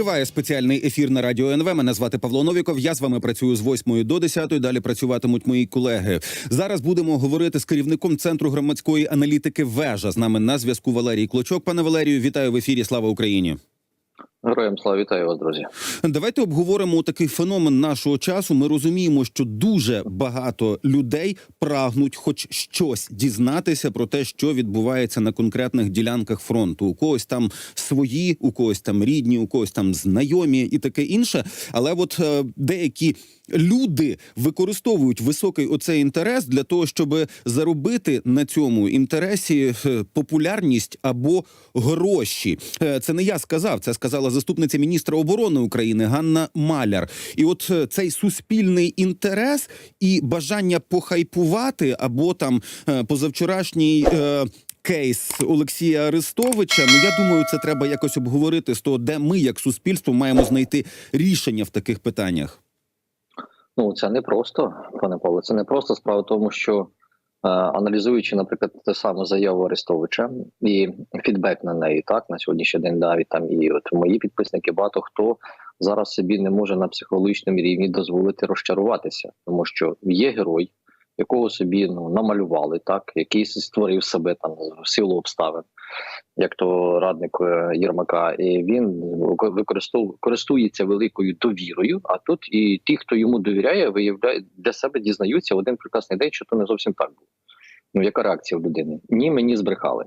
Триває спеціальний ефір на радіо НВ. Мене звати Павло Новіков. Я з вами працюю з 8 до 10. Далі працюватимуть мої колеги. Зараз будемо говорити з керівником центру громадської аналітики. Вежа з нами на зв'язку Валерій Клочок. Пане Валерію, вітаю в ефірі. Слава Україні. Героям слава вітаю вас, друзі. Давайте обговоримо такий феномен нашого часу. Ми розуміємо, що дуже багато людей прагнуть, хоч щось дізнатися про те, що відбувається на конкретних ділянках фронту. У когось там свої, у когось там рідні, у когось там знайомі і таке інше. Але от е, деякі люди використовують високий оцей інтерес для того, щоб заробити на цьому інтересі е, популярність або гроші. Е, Це не я сказав, це сказала заступниця міністра оборони України Ганна Маляр. І от е, цей суспільний інтерес і бажання похайпувати або там позавчорашній. Кейс Олексія Арестовича. Ну я думаю, це треба якось обговорити з того, де ми, як суспільство, маємо знайти рішення в таких питаннях. Ну це не просто, пане Павло. Це не просто справа в тому, що е, аналізуючи, наприклад, те саме заяву Арестовича і фідбек на неї, так на сьогоднішній день навіть там і от мої підписники, багато хто зараз собі не може на психологічному рівні дозволити розчаруватися, тому що є герой, якого собі ну намалювали, так який створив себе там в силу обставин. Як то радник е, Єрмака, і він користується великою довірою. А тут і ті, хто йому довіряє, виявляє для себе дізнаються один прекрасний день, що то не зовсім так було. Ну, яка реакція в людини? Ні, мені збрехали.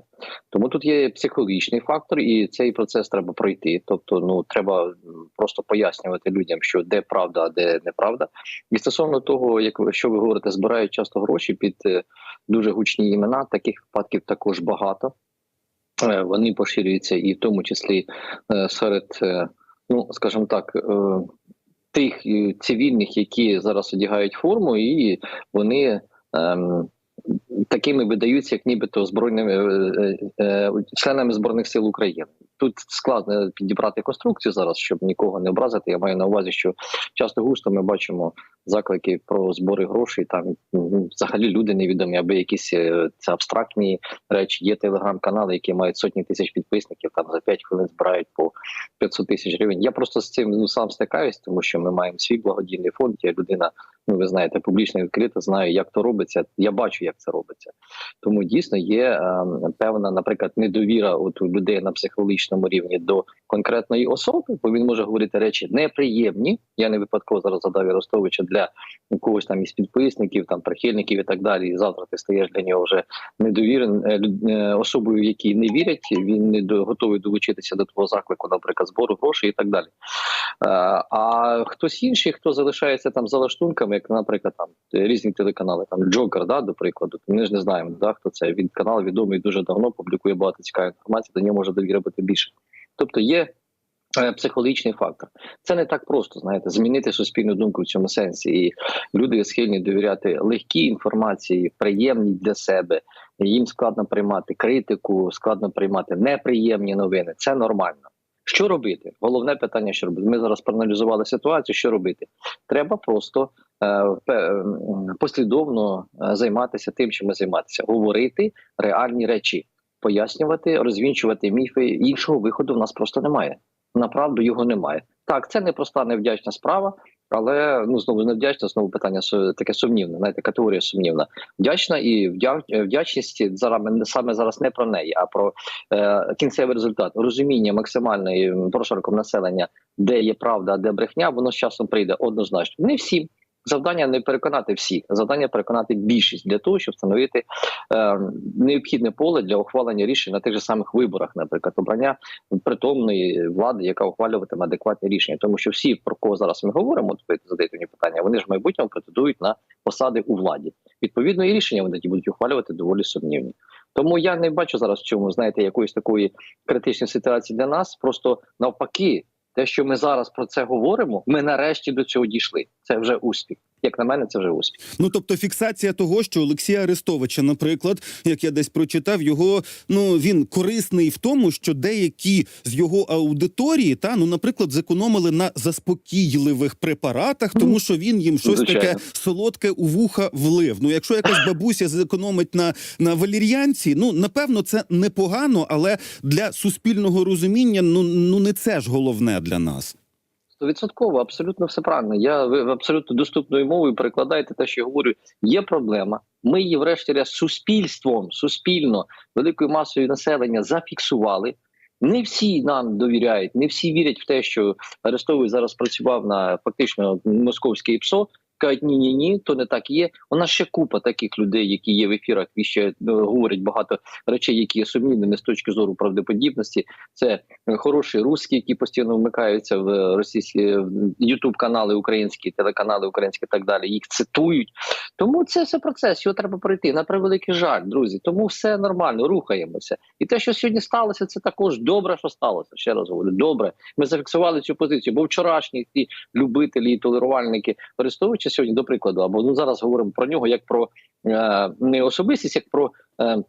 Тому тут є психологічний фактор, і цей процес треба пройти. Тобто, ну треба просто пояснювати людям, що де правда, а де неправда. І стосовно того, як що ви говорите, збирають часто гроші під е, дуже гучні імена. Таких випадків також багато. Е, Вони поширюються і в тому числі е, серед, е, ну скажімо так, тих цивільних, які зараз одягають форму, і вони. ем, Такими видаються, як нібито збройними е, е, е, членами збройних сил України. Тут складно підібрати конструкцію зараз, щоб нікого не образити. Я маю на увазі, що часто густо ми бачимо заклики про збори грошей. Там взагалі люди невідомі, аби якісь це абстрактні речі. Є телеграм-канали, які мають сотні тисяч підписників. Там за 5 хвилин збирають по 500 тисяч гривень. Я просто з цим ну сам стикаюсь, тому що ми маємо свій благодійний фонд. Я людина, ну ви знаєте, публічно відкрита, знаю, як то робиться. Я бачу, як це робиться. Тому дійсно є е, певна, наприклад, недовіра от у людей на психологічному рівні до конкретної особи, бо він може говорити речі неприємні. Я не випадково зараз задав Яростовича для когось там із підписників, там прихильників і так далі. І завтра ти стаєш для нього вже недовірен е, е, особою, якій не вірять. Він не до- готовий долучитися до твого заклику, наприклад, збору грошей і так далі. Е, А хтось інший, хто залишається там за лаштунками, як, наприклад, там різні телеканали, там Джокер, да, до прикладу, ми ж не знаємо, да, хто це. Він канал відомий дуже давно, публікує багато цікавої інформації, до нього може довіра бути більше. Тобто є е, психологічний фактор. Це не так просто, знаєте, змінити суспільну думку в цьому сенсі. І люди схильні довіряти легкій інформації, приємній для себе. Їм складно приймати критику, складно приймати неприємні новини. Це нормально. Що робити? Головне питання, що робити. Ми зараз проаналізували ситуацію. Що робити? Треба просто е, послідовно е, займатися тим, чим ми займатися, говорити реальні речі, пояснювати, розвінчувати міфи. Іншого виходу в нас просто немає. Направду його немає. Так, це непроста невдячна справа, але ну знову не вдячна. знову питання таке сумнівне. Знаєте, категорія сумнівна. Вдячна і вдя- вдячність зараз саме зараз не про неї, а про е, кінцевий результат. Розуміння максимальної прошарком населення, де є правда, а де брехня, воно з часом прийде однозначно. Не всім. Завдання не переконати всіх, завдання переконати більшість для того, щоб встановити е, необхідне поле для ухвалення рішень на тих же самих виборах, наприклад, обрання притомної влади, яка ухвалюватиме адекватні рішення, тому що всі про кого зараз ми говоримо, ви задаєте мені питання, вони ж в майбутньому претендують на посади у владі. Відповідно, і рішення вони тоді будуть ухвалювати доволі сумнівні. Тому я не бачу зараз в цьому, знаєте, якоїсь такої критичної ситуації для нас. Просто навпаки, те, що ми зараз про це говоримо, ми нарешті до цього дійшли. Це вже успіх. Як на мене, це вже успіх. Ну тобто, фіксація того, що Олексія Арестовича, наприклад, як я десь прочитав, його ну він корисний в тому, що деякі з його аудиторії, та ну, наприклад, зекономили на заспокійливих препаратах, тому що він їм щось Звичайно. таке солодке у вуха влив. Ну, якщо якась бабуся зекономить на, на валір'янці, ну напевно, це непогано, але для суспільного розуміння, ну ну не це ж головне для нас. Стовідсотково, абсолютно все правильно. Я ви абсолютно доступною мовою перекладаєте те, що я говорю. Є проблема. Ми її, врешті-решт, суспільством, суспільно, великою масою населення зафіксували. Не всі нам довіряють, не всі вірять в те, що Арестовий зараз працював на фактично московське ІПСО. Кажуть, ні, ні, ні, то не так є. У нас ще купа таких людей, які є в ефірах, і ще ну, говорять багато речей, які є сумнівними з точки зору правдоподібності. Це е, хороші русські, які постійно вмикаються в російські ютуб канали українські, телеканали українські, і так далі. Їх цитують. Тому це все процес. Його треба пройти. На превеликий жаль, друзі. Тому все нормально, рухаємося. І те, що сьогодні сталося, це також добре, що сталося. Ще раз говорю, добре. Ми зафіксували цю позицію. Бо вчорашні ті любителі і толерувальники Арестовича сьогодні, до прикладу, або ну зараз говоримо про нього як про е, не особистість, як про. Е,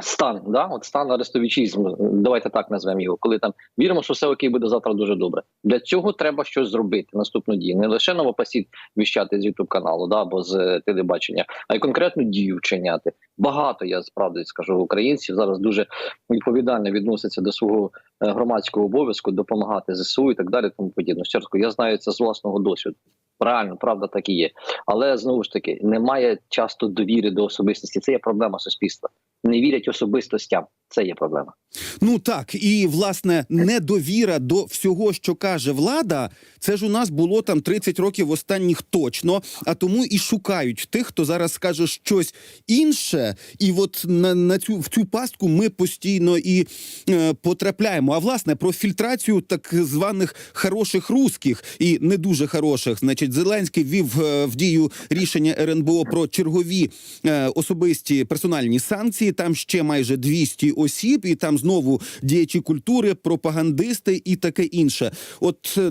Стан, да, от стан арестовічізм, давайте так назвемо його, коли там віримо, що все окей буде завтра дуже добре. Для цього треба щось зробити. Наступну дію. Не лише новопосід віщати з Ютуб каналу, да, або з е, телебачення, а й конкретну дію вчиняти. Багато я справді скажу українців зараз дуже відповідально відносяться до свого е, громадського обов'язку, допомагати ЗСУ і так далі. Тому подібне. Ще раз я знаю це з власного досвіду. Реально, правда, так і є. Але знову ж таки немає часто довіри до особистості. Це є проблема суспільства. Не вірять особистостям. Це є проблема. Ну так, і власне недовіра до всього, що каже влада, це ж у нас було там 30 років останніх точно. А тому і шукають тих, хто зараз скаже щось інше. І от на, на цю в цю пастку ми постійно і е, потрапляємо. А власне про фільтрацію так званих хороших русських і не дуже хороших. Значить, Зеленський ввів е, в дію рішення РНБО про чергові е, особисті персональні санкції. Там ще майже 200 осіб, і там знову діячі культури, пропагандисти і таке інше. От е,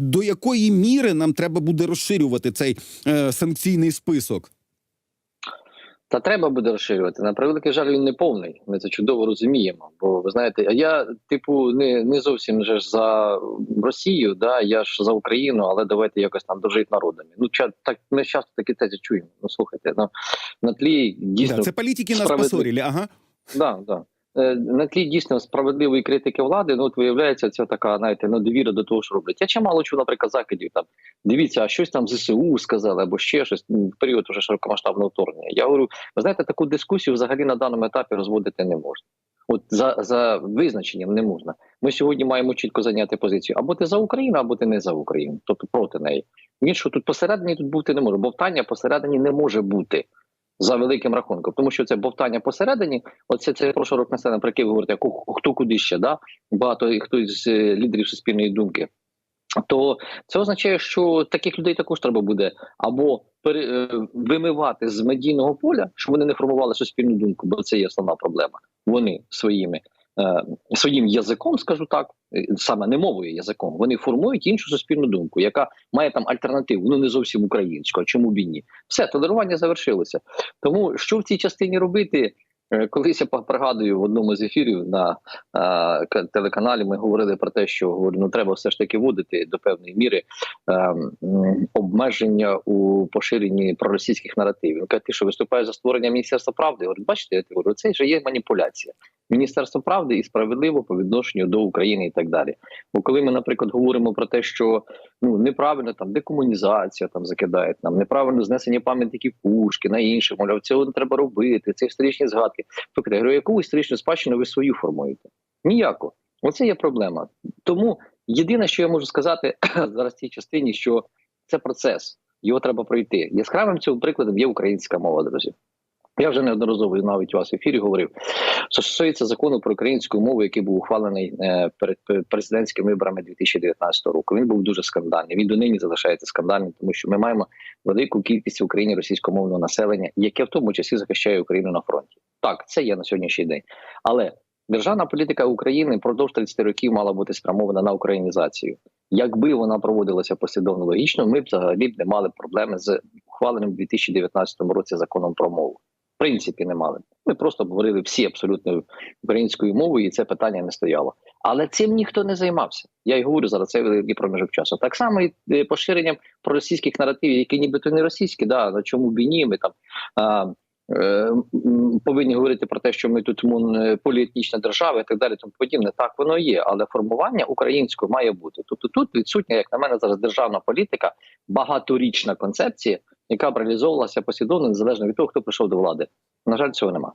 до якої міри нам треба буде розширювати цей е, санкційний список? Та треба буде розширювати. На превеликий жаль, він не повний. Ми це чудово розуміємо. Бо ви знаєте, я, типу, не, не зовсім же ж за Росію, да я ж за Україну, але давайте якось там дожити народами. Ну ча так ми часто такі тези чуємо. Ну слухайте, ну на тлі дійсно Да, це політики нас справедливо. Ага. Да, да. Е, На тлі дійсно справедливої критики влади, ну от виявляється, це така, знаєте, недовіра до того, що роблять. Я чимало чув, наприклад, закидів там. Дивіться, а щось там ЗСУ сказали, або ще щось в період уже широкомасштабного вторгнення. Я говорю, ви знаєте, таку дискусію взагалі на даному етапі розводити не можна. От за, за визначенням не можна. Ми сьогодні маємо чітко зайняти позицію. Або ти за Україну, або ти не за Україну, тобто проти неї. Іншого тут посередині тут бути не може. Бовтання посередині не може бути за великим рахунком, тому що це бовтання посередині. Оце це про широк населення, про яке ви говорите, хто куди ще да багато хто з е, лідерів суспільної думки. То це означає, що таких людей також треба буде або пере, е, вимивати з медійного поля, щоб вони не формували суспільну думку, бо це є основна проблема. Вони своїми своїм язиком, скажу так, е, саме не мовою язиком, вони формують іншу суспільну думку, яка має там альтернативу, ну не зовсім українську, а чому б і ні. Все, толерування завершилося. Тому що в цій частині робити? Е, Колись я пригадую в одному з ефірів на е, телеканалі. Ми говорили про те, що говорю, ну треба все ж таки вводити до певної міри е, м, обмеження у поширенні проросійських наративів. Каже, ти що виступаєш за створення міністерства правди? Я говорю, бачите, я говорю, це вже є маніпуляція. Міністерство правди і справедливо по відношенню до України і так далі. Бо коли ми, наприклад, говоримо про те, що ну неправильно там декомунізація там закидають нам, неправильно знесення пам'ятників Пушкіна і інших, мовляв, цього не треба робити. Це історичні згадки. Я говорю, яку історичну спадщину ви свою формуєте? Ніяку. Оце є проблема. Тому єдине, що я можу сказати зараз цій частині, що це процес, його треба пройти. Яскравим цього прикладом є українська мова, друзі. Я вже неодноразово навіть у вас в ефірі говорив, що стосується закону про українську мову, який був ухвалений е, перед президентськими виборами 2019 року. Він був дуже скандальний. Він донині залишається скандальним, тому що ми маємо велику кількість в Україні російськомовного населення, яке в тому часі захищає Україну на фронті. Так, це є на сьогоднішній день, але державна політика України впродовж 30 років мала бути спрямована на українізацію. Якби вона проводилася послідовно логічно, ми б взагалі б не мали проблеми з ухваленим у 2019 році законом про мову. Принципі, не мали. Ми просто говорили всі абсолютно українською мовою, і це питання не стояло. Але цим ніхто не займався. Я й говорю зараз це великий проміжок часу. Так само і е, поширенням проросійських наративів, які нібито не російські, да на чому б і ні, ми там. А, е, Повинні говорити про те, що ми тут е, поліетнічна держава і так далі. Тому подібне. Так воно є, але формування української має бути. Тобто тут відсутня, як на мене, зараз державна політика, багаторічна концепція, яка б реалізовувалася послідовно незалежно від того, хто прийшов до влади. На жаль, цього нема.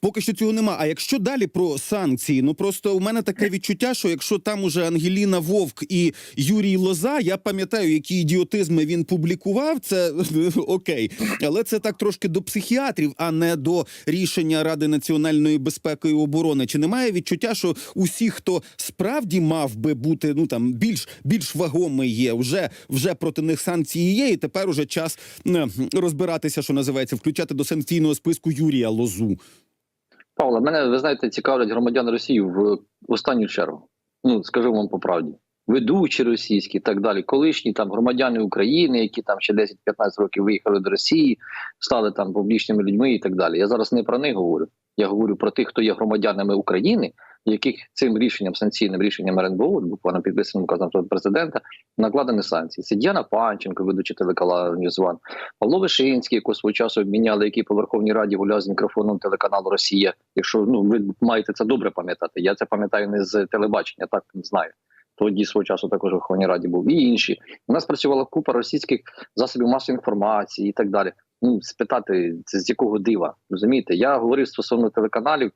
Поки що цього нема. А якщо далі про санкції, ну просто у мене таке відчуття, що якщо там уже Ангеліна Вовк і Юрій Лоза, я пам'ятаю, які ідіотизми він публікував. Це окей, але це так трошки до психіатрів, а не до рішення Ради національної безпеки і оборони. Чи немає відчуття, що усі, хто справді мав би бути ну там більш більш вагомий є, вже вже проти них санкції є, і тепер уже час е, розбиратися, що називається, включати до санкційного списку Юрія Лозу. Павло, мене ви знаєте, цікавлять громадяни Росії в останню чергу. Ну скажу вам по правді. Ведучі російські так далі, колишні там громадяни України, які там ще 10-15 років виїхали до Росії, стали там публічними людьми і так далі. Я зараз не про них говорю. Я говорю про тих, хто є громадянами України, яких цим рішенням, санкційним рішенням РНБО, буквально підписаним указом президента, накладені санкції. Це Діана Панченко, ведучий телеканал Ньюзван, Павло Вишинський, якого свого часу обміняли, який по Верховній Раді гуляв з мікрофоном телеканалу Росія. Якщо ну ви маєте це добре пам'ятати, я це пам'ятаю не з телебачення, так не знаю. Тоді свого часу також у Верховній Раді був і інші. У нас працювала купа російських засобів масової інформації і так далі. Ну спитати це з якого дива розумієте? Я говорив стосовно телеканалів.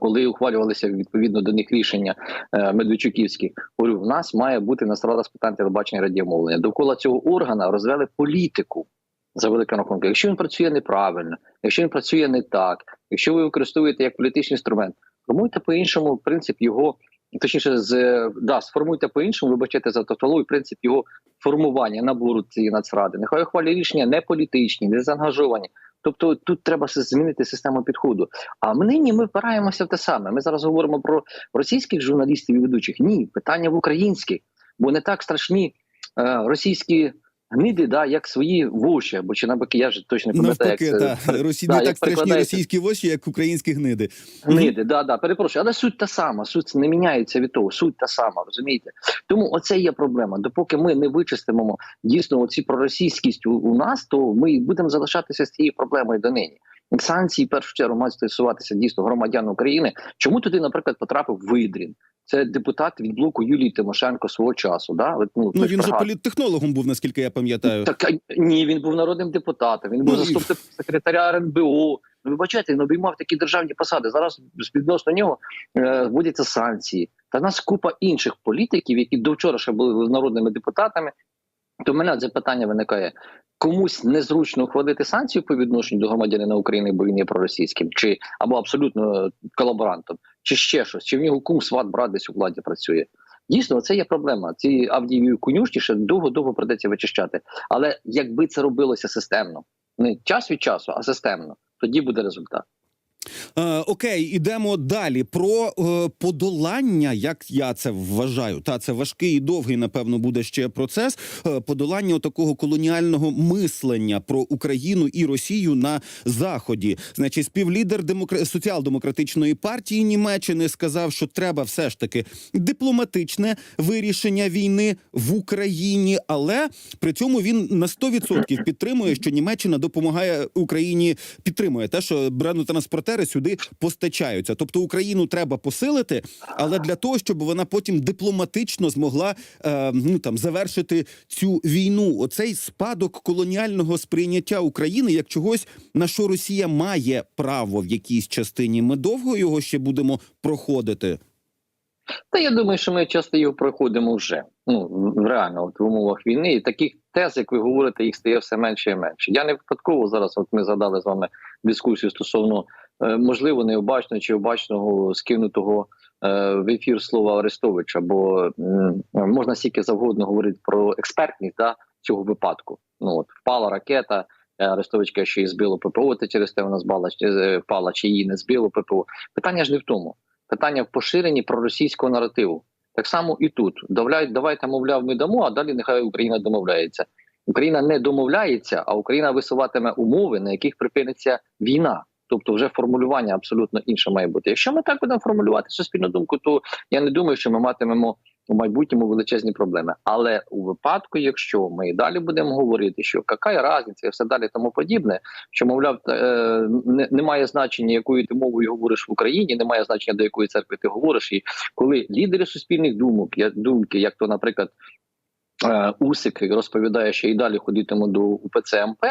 Коли ухвалювалися відповідно до них рішення е, Медведчуківські, говорю, в нас має бути Нацрада з питань телебачення радіомовлення. Довкола цього органа розвели політику за великим рахунком. Якщо він працює неправильно, якщо він працює не так, якщо ви використовуєте як політичний інструмент, формуйте по-іншому принцип його, точніше, з да, сформуйте по-іншому, вибачайте за тавтологію, принцип його формування набору цієї нацради. Нехай ухвалює рішення не політичні, не заангажовані. Тобто тут треба змінити систему підходу. А ми нині ми впираємося в те саме. Ми зараз говоримо про російських журналістів і ведучих. Ні, питання в українських, бо не так страшні е, російські гниди, да, як свої воші, або чи навпаки, я ж точно не пам'ятаю, Навпаки, як та Росі... да, не як так страшні російські воші, як українські гниди. Гниди, да, да, перепрошую, але суть та сама, суть не міняється від того, суть та сама, розумієте? Тому оце є проблема. Допоки ми не вичистимо дійсно оці проросійськість у, у нас, то ми будемо залишатися з цією проблемою донині. Санкції в першу чергу мають стосуватися дійсно громадян України. Чому туди, наприклад, потрапив Видрін? Це депутат від блоку Юлії Тимошенко свого часу. Да? От, Ну ж він же політтехнологом був, наскільки я пам'ятаю. Так ні, він був народним депутатом. Він був Ну, і- заступник секретаря РНБО. Ну, ви бачите, він обіймав такі державні посади. Зараз відносно нього е, вводяться санкції. Та нас купа інших політиків, які до вчора ще були народними депутатами. То в мене це питання виникає: комусь незручно ухвалити санкцію по відношенню до громадянина України, бо він є проросійським, чи або абсолютно колаборантом, чи ще щось, чи в нього кум сват брат десь у владі працює. Дійсно, це є проблема. Ці Авдіїві конюшні ще довго-довго придеться вичищати. Але якби це робилося системно, не час від часу, а системно, тоді буде результат. Е, окей, ідемо далі. Про е, подолання, як я це вважаю. Та це важкий і довгий, напевно, буде ще процес. Е, подолання такого колоніального мислення про Україну і Росію на заході. Значить, співлідер демокра... соціал-демократичної партії Німеччини сказав, що треба все ж таки дипломатичне вирішення війни в Україні, але при цьому він на 100% підтримує, що Німеччина допомагає Україні, підтримує те, що бронетранспортери сюди постачаються. Тобто Україну треба посилити, але для того, щоб вона потім дипломатично змогла е, ну там завершити цю війну. Оцей спадок колоніального сприйняття України як чогось, на що Росія має право в якійсь частині. Ми довго його ще будемо проходити. Та я думаю, що ми часто його проходимо вже. Ну реально, от в умовах війни, і таких тез, як ви говорите, їх стає все менше і менше. Я не випадково зараз. От ми задали з вами дискусію стосовно можливо необачного чи обачного скинутого е, в ефір слова Арестовича, бо можна стільки завгодно говорити про експертність да, цього випадку. Ну от впала ракета. е, Арестович каже, що її збило ППО, та через те вона збала чи е, впала, чи її не збило ППО. Питання ж не в тому. Питання в поширенні проросійського наративу. Так само і тут. Давляють, давайте, мовляв, ми дамо, а далі нехай Україна домовляється. Україна не домовляється, а Україна висуватиме умови, на яких припиниться війна. Тобто, вже формулювання абсолютно інше має бути. Якщо ми так будемо формулювати суспільну думку, то я не думаю, що ми матимемо у майбутньому величезні проблеми. Але у випадку, якщо ми і далі будемо говорити, що яка різниця і все далі тому подібне, що мовляв, е, не, немає значення, якою ти мовою говориш в Україні, немає значення до якої церкви ти говориш, і коли лідери суспільних думок, думки, як то, наприклад, е, Усик розповідає, що і далі ходитиму до УПЦ МП.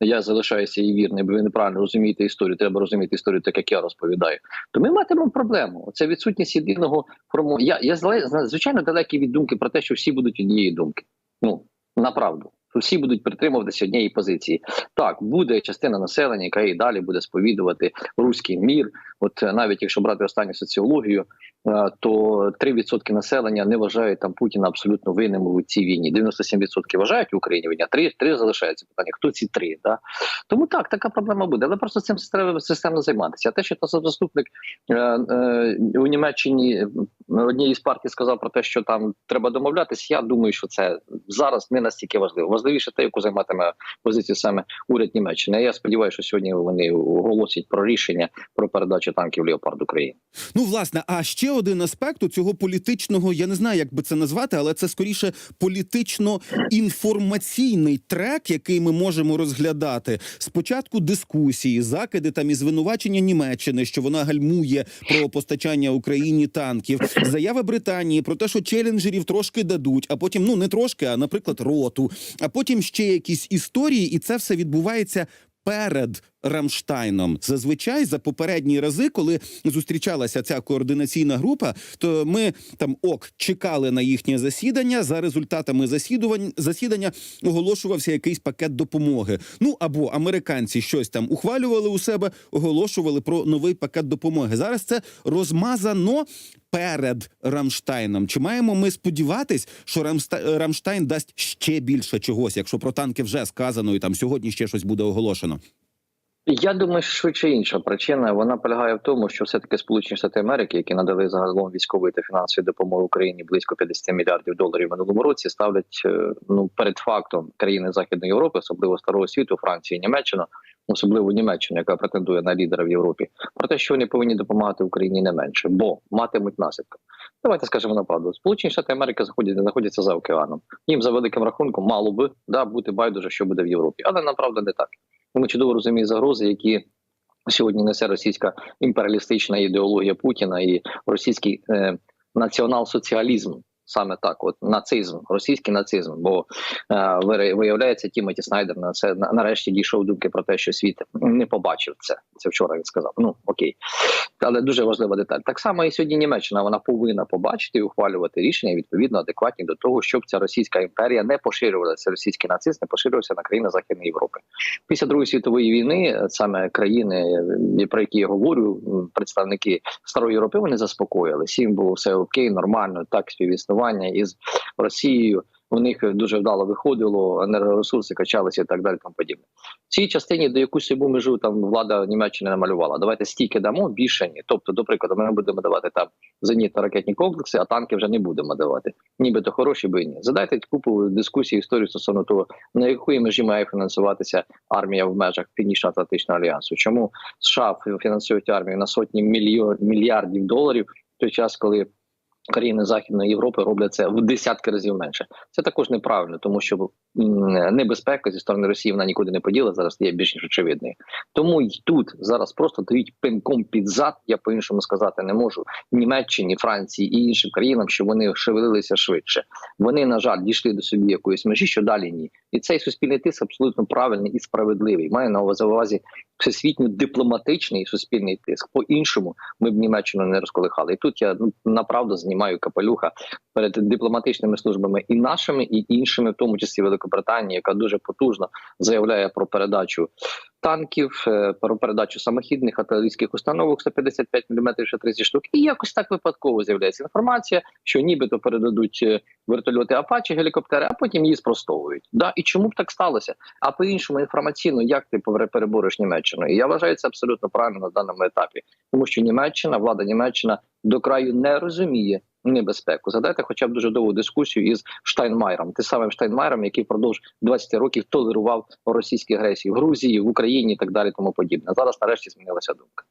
Я залишаюся і вірним, бо ви неправильно розумієте історію. Треба розуміти історію, так як я розповідаю. То ми матимемо проблему. Це відсутність єдиного форму. Я я звичайно далекий від думки про те, що всі будуть однієї думки. Ну направду. Що Всі будуть притримуватися однієї позиції. Так, буде частина населення, яка і далі буде сповідувати руський мір. От е, навіть якщо брати останню соціологію, е, то 3% населення не вважають там Путіна абсолютно винним у цій війні. 97% вважають в Україні війна, 3, 3 залишається питання. Хто ці 3? Да? Тому так, така проблема буде. Але просто цим треба системно займатися. А те, що заступник е, у Німеччині однієї з партій сказав про те, що там треба домовлятись. Я думаю, що це зараз не настільки важливо. Важливіше те, яку займатиме позицію саме уряд Німеччини. Я сподіваюся, що сьогодні вони оголосять про рішення про передачу танків Леопард Україні. Ну, власне, а ще один аспект у цього політичного, я не знаю, як би це назвати, але це скоріше політично-інформаційний трек, який ми можемо розглядати. Спочатку дискусії, закиди там і звинувачення Німеччини, що вона гальмує про постачання Україні танків, заява Британії про те, що челенджерів трошки дадуть, а потім ну не трошки, а наприклад, роту, а потім ще якісь історії, і це все відбувається перед Рамштайном. Зазвичай за попередні рази, коли зустрічалася ця координаційна група, то ми там ок чекали на їхнє засідання. За результатами засідувань засідання оголошувався якийсь пакет допомоги. Ну або американці щось там ухвалювали у себе, оголошували про новий пакет допомоги. Зараз це розмазано. Перед Рамштайном чи маємо ми сподіватись, що Рамста... Рамштайн дасть ще більше чогось, якщо про танки вже сказано, і там сьогодні ще щось буде оголошено? Я думаю, що швидше інша причина. Вона полягає в тому, що все таки Сполучені Штати Америки, які надали загалом військової та фінансової допомоги Україні близько 50 мільярдів доларів минулому році, ставлять е, ну перед фактом країни Західної Європи, особливо старого світу, Франції, Німеччина, особливо Німеччина, яка претендує на лідера в Європі, про те, що вони повинні допомагати Україні не менше, бо матимуть наслідки. Давайте скажемо на правду. Сполучені Штати Америки заходять знаходяться за океаном. Їм за великим рахунком мало би да бути байдуже, що буде в Європі, але направда не так. Ми чудово розуміємо загрози, які сьогодні несе російська імперіалістична ідеологія Путіна і російський е, націонал-соціалізм. Саме так, от нацизм, російський нацизм. Бо е, виявляється, Тімоті Снайдер на це на, нарешті дійшов думки про те, що світ не побачив це. Це вчора він сказав. Ну окей, але дуже важлива деталь. Так само і сьогодні Німеччина вона повинна побачити і ухвалювати рішення відповідно адекватні до того, щоб ця російська імперія не поширювалася, російський нацизм не поширювався на країни Західної Європи. Після другої світової війни саме країни, про які я говорю, представники старої Європи, вони заспокоїлися. Їм було все окей, нормально, так співіснування із Росією. У них дуже вдало виходило, енергоресурси качалися і так далі. Там подібне. В цій частині до якусь собі межу там влада Німеччини намалювала. Давайте стільки дамо більше ні. Тобто, до прикладу, ми будемо давати там зенітно-ракетні комплекси, а танки вже не будемо давати. Нібито хороші би ні. Задайте купу дискусій історію стосовно того, на якої межі має фінансуватися армія в межах Північно-Атлантичного альянсу. Чому США фінансують армію на сотні мільйон мільярдів доларів в той час, коли країни Західної Європи роблять це в десятки разів менше. Це також неправильно, тому що небезпека зі сторони Росії вона нікуди не поділа. Зараз є більш ніж очевидною. Тому й тут зараз просто дають пинком під зад. Я по іншому сказати не можу. Німеччині, Франції і іншим країнам, що вони шевелилися швидше. Вони на жаль дійшли до собі якоїсь межі, що далі ні. І цей суспільний тиск абсолютно правильний і справедливий. Маю на увазі всесвітньо дипломатичний суспільний тиск. По іншому ми б Німеччину не розколихали. І тут я ну направду знімаю капелюха перед дипломатичними службами і нашими, і іншими, в тому числі Великобританії, яка дуже потужно заявляє про передачу танків, про передачу самохідних артилерійських установок 155 мм ще 30 штук. І якось так випадково з'являється інформація, що нібито передадуть вертольоти Апачі, гелікоптери, а потім її спростовують. Да, і чому б так сталося? А по іншому інформаційно, як ти перебориш Німеччину? І я вважаю це абсолютно правильно на даному етапі, тому що Німеччина, влада Німеччина до краю не розуміє. Небезпеку. Задайте, хоча б дуже довгу дискусію із Штайнмайером, тим самим Штайнмайером, який впродовж 20 років толерував російські агресії в Грузії, в Україні і так далі. Тому подібне. Зараз нарешті змінилася думка.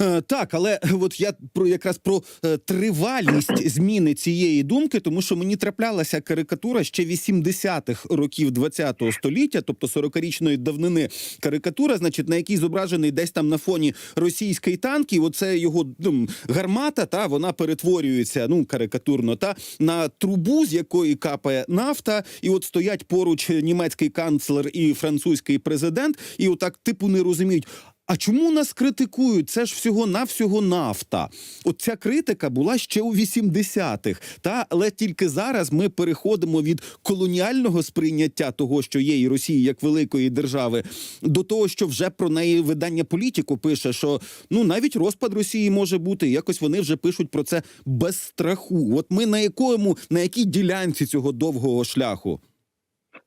Е, Так, але от я про якраз про е, тривалість зміни цієї думки, тому що мені траплялася карикатура ще 80-х років 20-го століття, тобто 40-річної давнини карикатура, значить, на якій зображений десь там на фоні російський танк, і оце його ну, гармата, та вона перетворюється ну карикатурно, та на трубу, з якої капає нафта, і от стоять поруч німецький канцлер і французький президент, і отак типу не розуміють. А чому нас критикують? Це ж всього навсього нафта. От ця критика була ще у 80-х. Та але тільки зараз ми переходимо від колоніального сприйняття того, що є і Росії як великої держави, до того, що вже про неї видання політику пише, що ну навіть розпад Росії може бути. Якось вони вже пишуть про це без страху. От ми на якому на якій ділянці цього довгого шляху?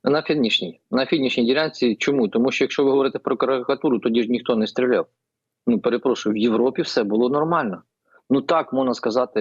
На фінішній. На фінішній ділянці. Чому? Тому що якщо ви говорите про карикатуру, тоді ж ніхто не стріляв. Ну перепрошую, в Європі все було нормально. Ну так можна сказати,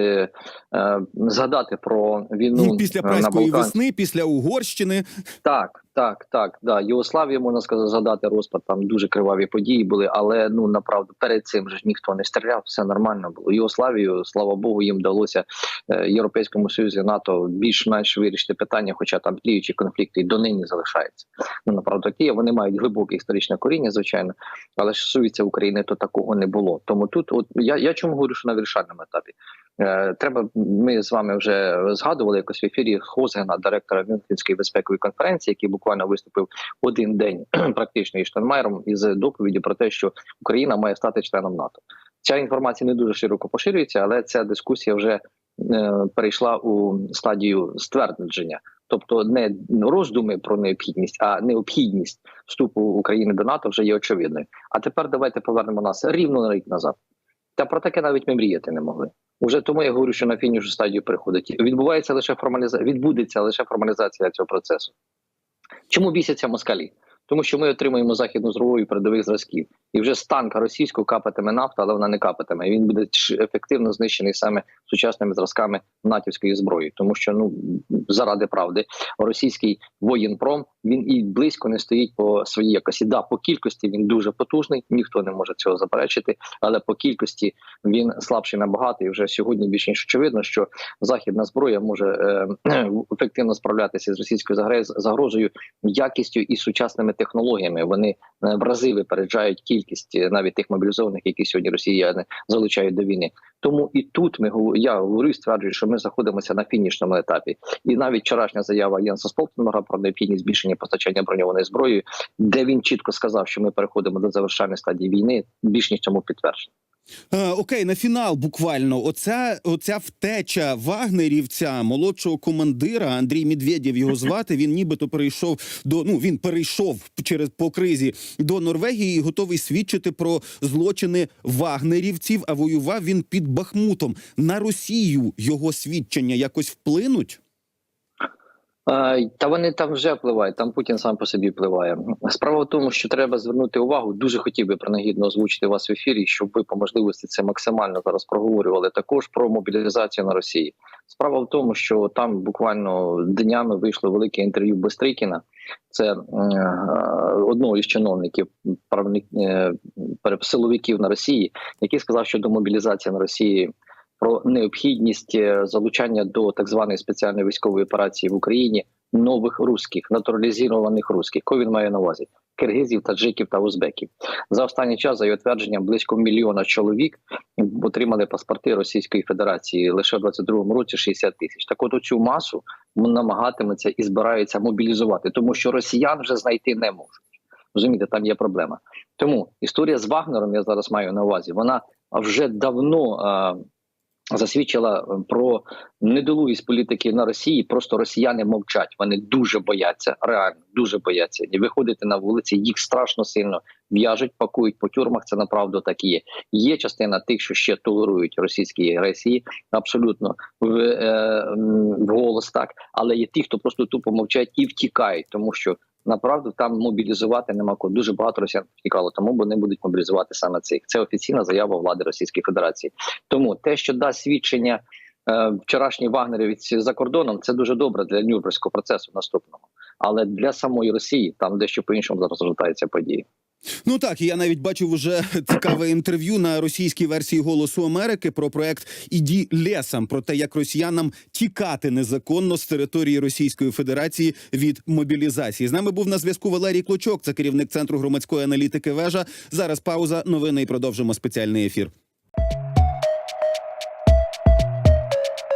е, згадати про війну Ну, після е, на Балкан. весни, після Угорщини. Так, так, так, да. Єгославія, можна сказати, згадати розпад. Там дуже криваві події були, але ну направду перед цим ж ніхто не стріляв, все нормально було. Єгославію, слава Богу, їм вдалося е, Європейському Союзі НАТО більш-менш вирішити питання, хоча там тліючі конфлікти і донині залишаються. Ну направду такі вони мають глибоке історичне коріння, звичайно, але що стосується України, то такого не було. Тому тут, от я, я чому говорю, що на вирішальному етапі. Е, Треба, ми з вами вже згадували якось в ефірі Хозгена, директора Мюнхенської безпекової конференції, який буквально виступив один день практично із Штанмайером із доповіді про те, що Україна має стати членом НАТО. Ця інформація не дуже широко поширюється, але ця дискусія вже е, перейшла у стадію ствердження. Тобто не роздуми про необхідність, а необхідність вступу України до НАТО вже є очевидною. А тепер давайте повернемо нас рівно на рік назад. Та про таке навіть ми мріяти не могли. Уже тому я говорю, що на фінішну стадію приходить. Відбувається лише формалізація, відбудеться лише формалізація цього процесу. Чому бісяться москалі? Тому що ми отримуємо західну зброю передових зразків, і вже з танка російського капатиме нафта, але вона не капатиме. Він буде ефективно знищений саме сучасними зразками натівської зброї, тому що ну заради правди, російський воєнпром він і близько не стоїть по своїй якості. Да, по кількості він дуже потужний, ніхто не може цього заперечити, але по кількості він слабший набагато. І вже сьогодні більш ніж очевидно, що західна зброя може е, ефективно справлятися з російською загроз- загрозою якістю і сучасними технологіями. Вони е, в рази випереджають кількість е, навіть тих мобілізованих, які сьогодні росіяни залучають до війни. Тому і тут ми я говорю стверджую, що ми знаходимося на фінішному етапі. І навіть вчорашня заява Єнса Столтенберга про необхідність збільшення постачання броньованої зброї, де він чітко сказав, що ми переходимо до завершальної стадії війни, більш ніж цьому підтвердження. Е, окей, на фінал буквально оця, оця втеча вагнерівця, молодшого командира Андрій Медведєв його звати. Він нібито перейшов до ну він перейшов через по кризі до Норвегії і готовий свідчити про злочини вагнерівців. А воював він під Бахмутом. На Росію його свідчення якось вплинуть. Та вони там вже впливають. Там Путін сам по собі впливає. Справа в тому, що треба звернути увагу. Дуже хотів би принагідно озвучити вас в ефірі, щоб ви по можливості це максимально зараз проговорювали. Також про мобілізацію на Росії. Справа в тому, що там буквально днями вийшло велике інтерв'ю Бестрикіна. Це е, одного із чиновників правник е, силовиків на Росії, який сказав, що до мобілізації на Росії про необхідність е, залучання до так званої спеціальної військової операції в Україні нових русських натуралізованих русських. Кого він має на увазі? Киргизів, таджиків та узбеків за останній час, за його твердженням, близько мільйона чоловік отримали паспорти Російської Федерації лише в 22-му році 60 тисяч. Так, от цю масу намагатиметься і збираються мобілізувати, тому що росіян вже знайти не можуть. Розумієте, там є проблема. Тому історія з Вагнером, я зараз маю на увазі, вона вже давно е, засвідчила е, про недолугість політики на Росії. Просто росіяни мовчать. Вони дуже бояться, реально дуже бояться. І виходити на вулиці, їх страшно сильно в'яжуть, пакують по тюрмах. Це направду так і є. Є частина тих, що ще толерують російські агресії, абсолютно в, е, в голос так, але є ті, хто просто тупо мовчать і втікають, тому що. Направду там мобілізувати нема кого. Дуже багато росіян втікало, тому вони будуть мобілізувати саме цих. Це офіційна заява влади Російської Федерації. Тому те, що дасть свідчення е, вчорашні вагнерівці за кордоном це дуже добре для Нюрнберзького процесу наступного. Але для самої Росії там дещо по іншому зараз розгортаються події. Ну так, я навіть бачив уже цікаве інтерв'ю на російській версії Голосу Америки про проект Іді лесом про те, як росіянам тікати незаконно з території Російської Федерації від мобілізації. З нами був на зв'язку Валерій Клочок, це керівник центру громадської аналітики. Вежа зараз пауза. Новини і продовжимо спеціальний ефір.